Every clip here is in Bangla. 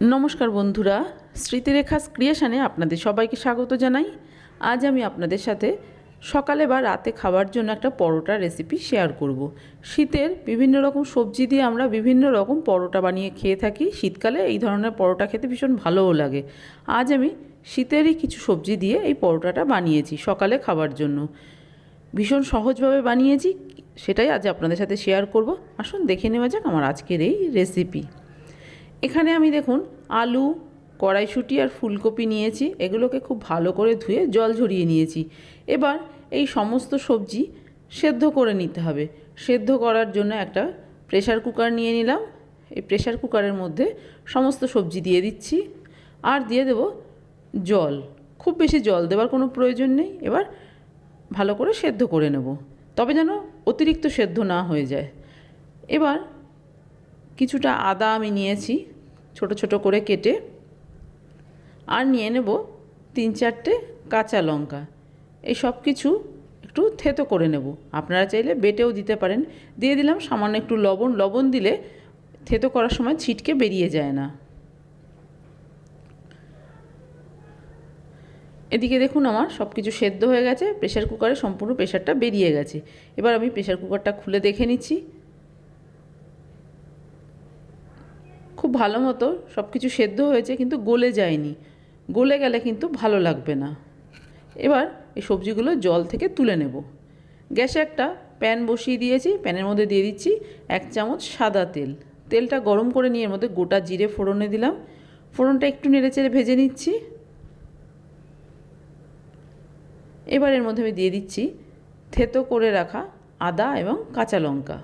নমস্কার বন্ধুরা স্মৃতিরেখা ক্রিয়েশনে আপনাদের সবাইকে স্বাগত জানাই। আজ আমি আপনাদের সাথে সকালে বা রাতে খাবার জন্য একটা পরোটা রেসিপি শেয়ার করব। শীতের বিভিন্ন রকম সবজি দিয়ে আমরা বিভিন্ন রকম পরোটা বানিয়ে খেয়ে থাকি। শীতকালে এই ধরনের পরোটা খেতে ভীষণ ভালোও লাগে। আজ আমি শীতেরই কিছু সবজি দিয়ে এই পরোটাটা বানিয়েছি সকালে খাবার জন্য। ভীষণ সহজভাবে বানিয়েছি, সেটাই আজ আপনাদের সাথে শেয়ার করব। আসুন দেখে নেওয়া যাক আমার আজকের এই রেসিপি এখানে আমি দেখুন আলু, কড়াইশুঁটি আর ফুলকপি নিয়েছি। এগুলোকে খুব ভালো করে ধুয়ে জল ঝরিয়ে নিয়েছি। এবার এই সমস্ত সবজি সেদ্ধ করে নিতে হবে। সেদ্ধ করার জন্য একটা প্রেশার কুকার নিয়ে নিলাম। এই প্রেশার কুকারের মধ্যে সমস্ত সবজি দিয়ে দিচ্ছি। আর দিয়ে দেব জল। খুব বেশি জল দেওয়ার কোনো প্রয়োজন নেই। এবার ভালো করে সেদ্ধ করে নেব। তবে যেন অতিরিক্ত সেদ্ধ না হয়ে যায়। এবার কিছুটা আদা আমি নিয়েছি। ছোট ছোট করে কেটে আর নিয়ে নেব তিন চারটে কাঁচা লঙ্কা। এই সব কিছু একটু থেতো করে নেব। আপনারা চাইলে বেটেও দিতে পারেন। দিয়ে দিলাম সামান্য একটু লবণ। লবণ দিলে থেতো করার সময় ছিটকে বেরিয়ে যায় না। এদিকে দেখুন আমার সব কিছু সেদ্ধ হয়ে গেছে। প্রেশার কুকারে সম্পূর্ণ প্রেশারটা বেরিয়ে গেছে। এবার আমি প্রেশার কুকারটা খুলে দেখে নিচ্ছি। খুব ভালো মতো সব কিছু সেদ্ধ হয়েছে, কিন্তু গলে যায়নি। গলে গেলে কিন্তু ভালো লাগবে না। এবার এই সবজিগুলো জল থেকে তুলে নেব। গ্যাসে একটা প্যান বসিয়ে দিয়েছি, প্যানের মধ্যে দিয়ে দিচ্ছি এক চামচ সাদা তেল। তেলটা গরম করে নিয়ে এর মধ্যে গোটা জিরে ফোড়নে দিলাম। ফোড়নটা একটু নেড়ে চেড়ে ভেজে নিচ্ছি। এবার এর মধ্যে আমি দিয়ে দিচ্ছি থেতো করে রাখা আদা এবং কাঁচা লঙ্কা।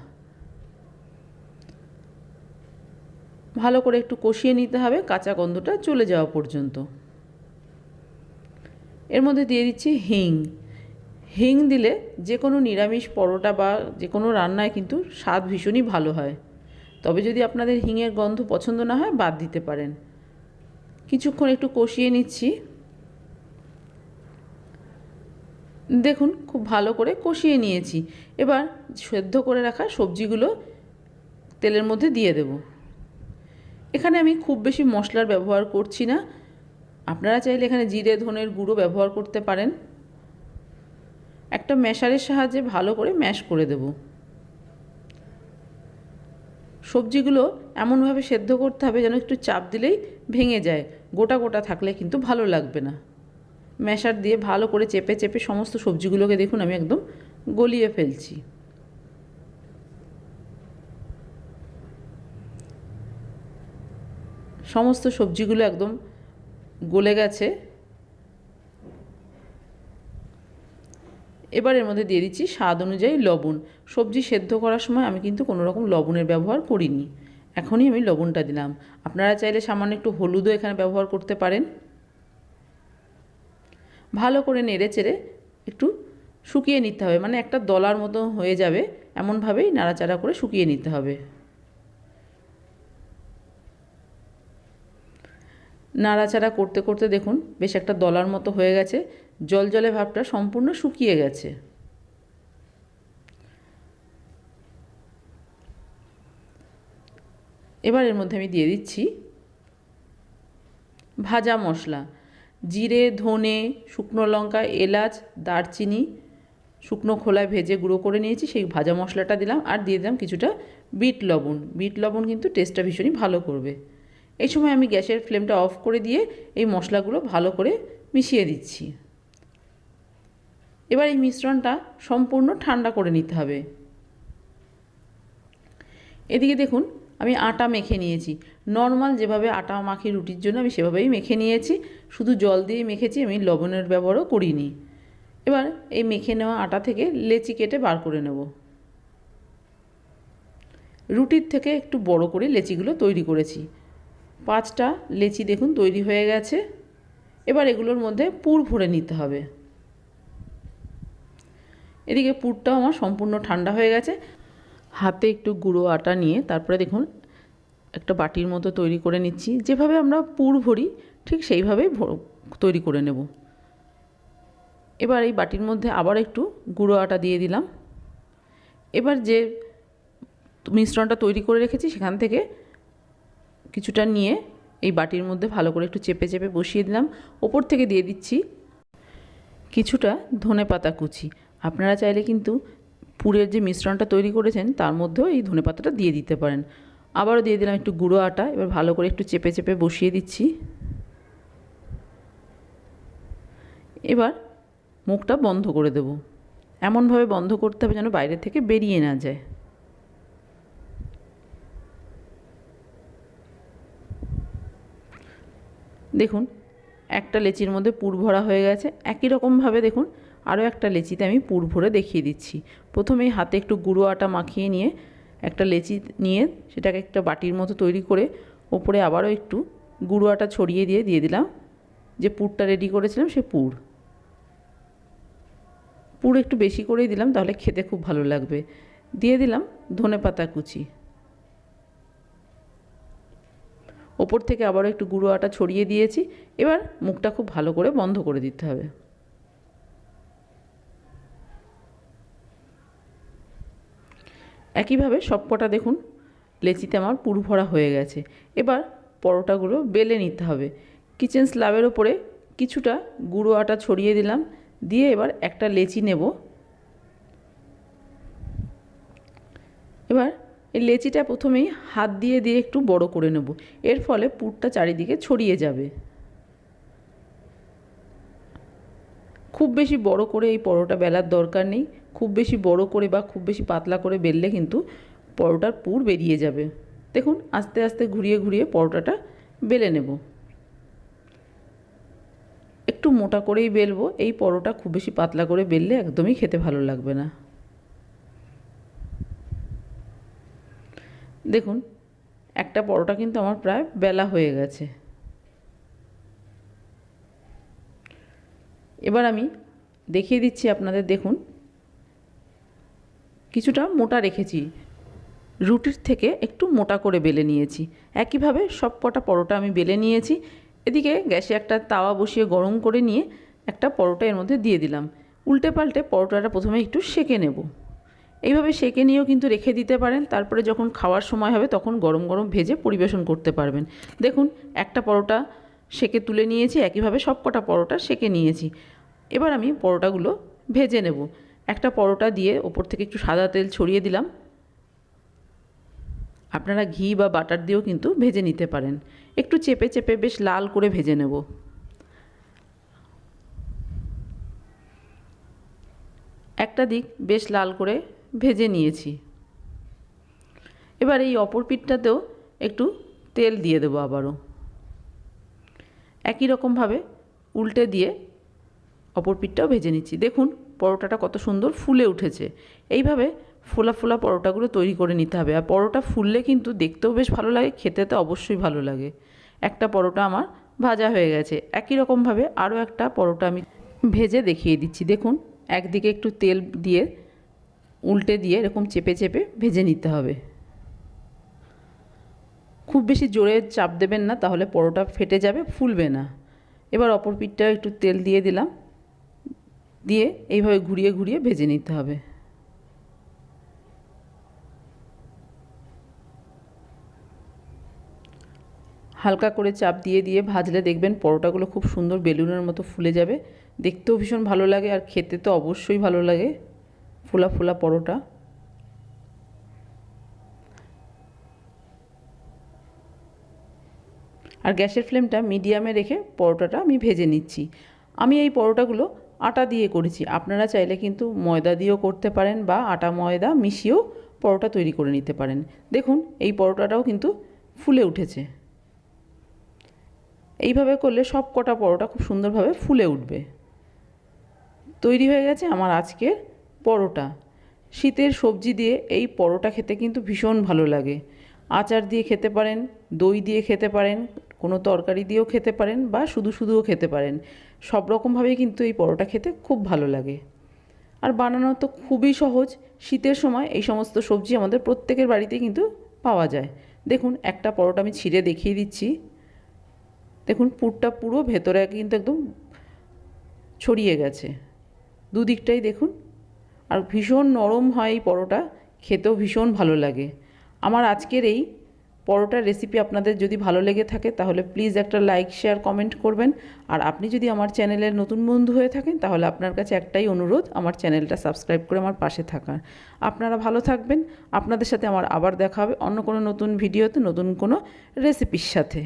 ভালো করে একটু কষিয়ে নিতে হবে, কাঁচা গন্ধটা চলে যাওয়া পর্যন্ত। এর মধ্যে দিয়ে দিচ্ছি হিং। হিং দিলে যে কোনো নিরামিষ পরোটা বা যে কোনো রান্নায় কিন্তু স্বাদ ভীষণই ভালো হয়। তবে যদি আপনাদের হিঙের গন্ধ পছন্দ না হয়, বাদ দিতে পারেন। কিছুক্ষণ একটু কষিয়ে নিচ্ছি। দেখুন, খুব ভালো করে কষিয়ে নিয়েছি। এবার সেদ্ধ করে রাখা সবজিগুলো তেলের মধ্যে দিয়ে দেবো। এখানে আমি খুব বেশি মশলার ব্যবহার করছি না। আপনারা চাইলে এখানে জিরে, ধনের গুঁড়ো ব্যবহার করতে পারেন। একটা ম্যাশারের সাহায্যে ভালো করে ম্যাশ করে দেব। সবজিগুলো এমনভাবে সেদ্ধ করতে হবে যেন একটু চাপ দিলেই ভেঙে যায়। গোটা গোটা থাকলে কিন্তু ভালো লাগবে না। ম্যাশার দিয়ে ভালো করে চেপে চেপে সমস্ত সবজিগুলোকে দেখুন, আমি একদম গলিয়ে ফেলছি। সমস্ত সবজিগুলো একদম গলে গেছে। এবার এর মধ্যে দিয়ে দিচ্ছি স্বাদ অনুযায়ী লবণ। সবজি সেদ্ধ করার সময় আমি কিন্তু কোনো রকম লবণের ব্যবহার করিনি। এখনই আমি লবণটা দিলাম। আপনারা চাইলে সামান্য একটু হলুদও এখানে ব্যবহার করতে পারেন। ভালো করে নেড়ে চেড়ে একটু শুকিয়ে নিতে হবে। মানে একটা দলার মতো হয়ে যাবে। এমনভাবেই নাড়াচাড়া করে শুকিয়ে নিতে হবে। নাড়াচাড়া করতে করতে দেখুন বেশ একটা দলার মতো হয়ে গেছে, জল জলে ভাবটা সম্পূর্ণ শুকিয়ে গেছে। এবার এর মধ্যে আমি দিয়ে দিচ্ছি ভাজা মশলা, জিরে, ধনে, শুকনো লঙ্কা, এলাচ, দারচিনি, শুকনো খোলায় ভেজে গুঁড়ো করে নিয়েছি, সেই ভাজা মশলাটা দিলাম আর দিয়ে দিলাম কিছুটা বিট লবণ। বিট লবণ কিন্তু টেস্টটা ভীষণই ভালো করবে। এই সময় আমি গ্যাসের ফ্লেমটা অফ করে দিয়ে এই মশলাগুলো ভালো করে মিশিয়ে দিচ্ছি। এবার এই মিশ্রণটা সম্পূর্ণ ঠান্ডা করে নিতে হবে। এদিকে দেখুন, আমি আটা মেখে নিয়েছি। নর্মাল যেভাবে আটা মাখি রুটির জন্য আমি সেভাবেই মেখে নিয়েছি। শুধু জল দিয়ে মেখেছি, আমি লবণের ব্যবহারও করিনি। এবার এই মেখে নেওয়া আটা থেকে লেচি কেটে বার করে নেব। রুটির থেকে একটু বড় করে লেচিগুলো তৈরি করেছি। পাঁচটা লেচি দেখুন তৈরি হয়ে গেছে। এবার এগুলোর মধ্যে পুর ভরে নিতে হবে। এদিকে পুরটাও আমার সম্পূর্ণ ঠান্ডা হয়ে গেছে। হাতে একটু গুঁড়ো আটা নিয়ে তারপরে দেখুন একটা বাটির মতো তৈরি করে নিচ্ছি। যেভাবে আমরা পুর ভরি, ঠিক সেইভাবেই তৈরি করে নেব। এবার এই বাটির মধ্যে আবার একটু গুঁড়ো আটা দিয়ে দিলাম। এবার যে মিশ্রণটা তৈরি করে রেখেছি সেখান থেকে কিছুটা নিয়ে এই বাটির মধ্যে ভালো করে একটু চেপে চেপে বসিয়ে দিলাম। ওপর থেকে দিয়ে দিচ্ছি কিছুটা ধনে পাতা কুচি। আপনারা চাইলে কিন্তু পুরের যে মিশ্রণটা তৈরি করেছেন, তার মধ্যেও এই ধনে পাতাটা দিয়ে দিতে পারেন। আবারও দিয়ে দিলাম একটু গুঁড়ো আটা, এবার ভালো করে একটু চেপে চেপে বসিয়ে দিচ্ছি। এবার মুখটা বন্ধ করে দেব। এমনভাবে বন্ধ করতে হবে যেন বাইরে থেকে বেরিয়ে না যায়। দেখুন, একটা লেচির মধ্যে পুর ভরা হয়ে গেছে। একই রকমভাবে দেখুন, আরও একটা লেচিতে আমি পুর ভরে দেখিয়ে দিচ্ছি। প্রথমেই হাতে একটু গুঁড়ো আটা মাখিয়ে নিয়ে একটা লেচি নিয়ে সেটাকে একটা বাটির মতো তৈরি করে ওপরে আবারও একটু গুঁড়ো আটা ছড়িয়ে দিয়ে দিয়ে দিলাম। যে পুরটা রেডি করেছিলাম সে পুর। পুর একটু বেশি করেই দিলাম, তাহলে খেতে খুব ভালো লাগবে। দিয়ে দিলাম ধনে পাতা কুচি। ওপর থেকে আবারও একটু গুঁড়ো আটা ছড়িয়ে দিয়েছি। এবার মুখটা খুব ভালো করে বন্ধ করে দিতে হবে। একইভাবে সবকটা দেখুন, লেচিতে আমার পুর ভরা হয়ে গেছে। এবার পরোটাগুলো বেলে নিতে হবে। কিচেন স্ল্যাবের ওপরে কিছুটা গুঁড়ো আটা ছড়িয়ে দিলাম। দিয়ে এবার একটা লেচি নেব। এবার এই লেচিটা প্রথমেই হাত দিয়ে দিয়ে একটু বড় করে নেব। এর ফলে পুরটা চারিদিকে ছড়িয়ে যাবে। খুব বেশি বড় করে এই পরোটা বেলার দরকার নেই। খুব বেশি বড় করে বা খুব বেশি পাতলা করে বেললে কিন্তু পরোটার পুর বেরিয়ে যাবে। দেখুন, আস্তে আস্তে ঘুরিয়ে ঘুরিয়ে পরোটাটা বেলে নেব। একটু মোটা করেই বেলবো। এই পরোটা খুব বেশি পাতলা করে বেললে একদমই খেতে ভালো লাগবে না। দেখুন, একটা পরোটা কিন্তু আমার প্রায় বেলা হয়ে গেছে। এবার আমি দেখিয়ে দিচ্ছি আপনাদের, দেখুন, কিছুটা মোটা রেখেছি। রুটির থেকে একটু মোটা করে বেলে নিয়েছি। একইভাবে সব কটা পরোটা আমি বেলে নিয়েছি। এদিকে গ্যাসে একটা তাওয়া বসিয়ে গরম করে নিয়ে একটা পরোটা এর মধ্যে দিয়ে দিলাম। উল্টে পাল্টে পরোটাটা প্রথমে একটু সেকে নেব। এইভাবে সেকে নিয়েও কিন্তু রেখে দিতে পারেন। তারপরে যখন খাওয়ার সময় হবে তখন গরম গরম ভেজে পরিবেশন করতে পারবেন। দেখুন, একটা পরোটা সেকে তুলে নিয়েছি, একইভাবে সব কটা পরোটা সেকে নিয়েছি। এবার আমি পরোটাগুলো ভেজে নেব। একটা পরোটা দিয়ে ওপর থেকে একটু সাদা তেল ছড়িয়ে দিলাম। আপনারা ঘি বা বাটার দিয়েও কিন্তু ভেজে নিতে পারেন। একটু চেপে চেপে বেশ লাল করে ভেজে নেব। একটা দিক বেশ লাল করে ভেজে নিয়েছি। এবার এই অপর পিঠটাতেও একটু তেল দিয়ে দেবো আবারও। একই রকমভাবে উল্টে দিয়ে অপর পিঠটাও ভেজে নিচ্ছি। দেখুন, পরোটাটা কত সুন্দর ফুলে উঠেছে। এইভাবে ফোলা ফোলা পরোটাগুলো তৈরি করে নিতে হবে। আর পরোটা ফুললে কিন্তু দেখতেও বেশ ভালো লাগে খেতে তো অবশ্যই ভালো লাগে। একটা পরোটা আমার ভাজা হয়ে গেছে। একই রকমভাবে আরও একটা পরোটা আমি ভেজে দেখিয়ে দিচ্ছি। দেখুন, একদিকে একটু তেল দিয়ে উল্টে দিয়ে এরকম চেপে চেপে ভেজে নিতে হবে। খুব বেশি জোরে চাপ দেবেন না, তাহলে পরোটা ফেটে যাবে, ফুলবে না। এবার অপর পিঠটা একটু তেল দিয়ে দিলাম। দিয়ে এইভাবে ঘুরিয়ে ঘুরিয়ে ভেজে নিতে হবে। হালকা করে চাপ দিয়ে দিয়ে ভাজলে দেখবেন পরোটাগুলো খুব সুন্দর বেলুনের মতো ফুলে যাবে। দেখতেও ভীষণ ভালো লাগে আর খেতে তো অবশ্যই ভালো লাগে। ফোলা ফোলা পরোটা। আর গ্যাসের ফ্লেমটা মিডিয়ামে রেখে পরোটাটা আমি ভেজে নিচ্ছি। আমি এই পরোটাগুলো আটা দিয়ে করেছি। আপনারা চাইলে কিন্তু ময়দা দিয়েও করতে পারেন বা আটা ময়দা মিশিয়েও পরোটা তৈরি করে নিতে পারেন। দেখুন, এই পরোটাটাও কিন্তু ফুলে উঠেছে। এইভাবে করলে সব কটা পরোটা খুব সুন্দরভাবে ফুলে উঠবে। তৈরি হয়ে গেছে আমার আজকের পরোটা। শীতের সবজি দিয়ে এই পরোটা খেতে কিন্তু ভীষণ ভালো লাগে। আচার দিয়ে খেতে পারেন, দই দিয়ে খেতে পারেন, কোনো তরকারি দিয়েও খেতে পারেন বা শুধু শুধুও খেতে পারেন। সব রকমভাবেই কিন্তু এই পরোটা খেতে খুব ভালো লাগে। আর বানানো তো খুবই সহজ। শীতের সময় এই সমস্ত সবজি আমাদের প্রত্যেকের বাড়িতেই কিন্তু পাওয়া যায়। দেখুন, একটা পরোটা আমি ছিঁড়ে দেখিয়ে দিচ্ছি। দেখুন, পুরটা পুরো ভেতরে কিন্তু একদম ছড়িয়ে গেছে। দুদিকটাই দেখুন আর ভীষণ নরম হয় এই পরোটা, খেতেও ভীষণ ভালো লাগে। আমার আজকের এই পরোটার রেসিপি আপনাদের যদি ভালো লেগে থাকে, তাহলে প্লিজ একটা লাইক শেয়ার কমেন্ট করবেন। আর আপনি যদি আমার চ্যানেলের নতুন বন্ধু হয়ে থাকেন, তাহলে আপনার কাছে একটাই অনুরোধ, আমার চ্যানেলটা সাবস্ক্রাইব করে আমার পাশে থাকার। আপনারা ভালো থাকবেন। আপনাদের সাথে আমার আবার দেখা হবে অন্য কোনো নতুন ভিডিওতে নতুন কোনো রেসিপির সাথে।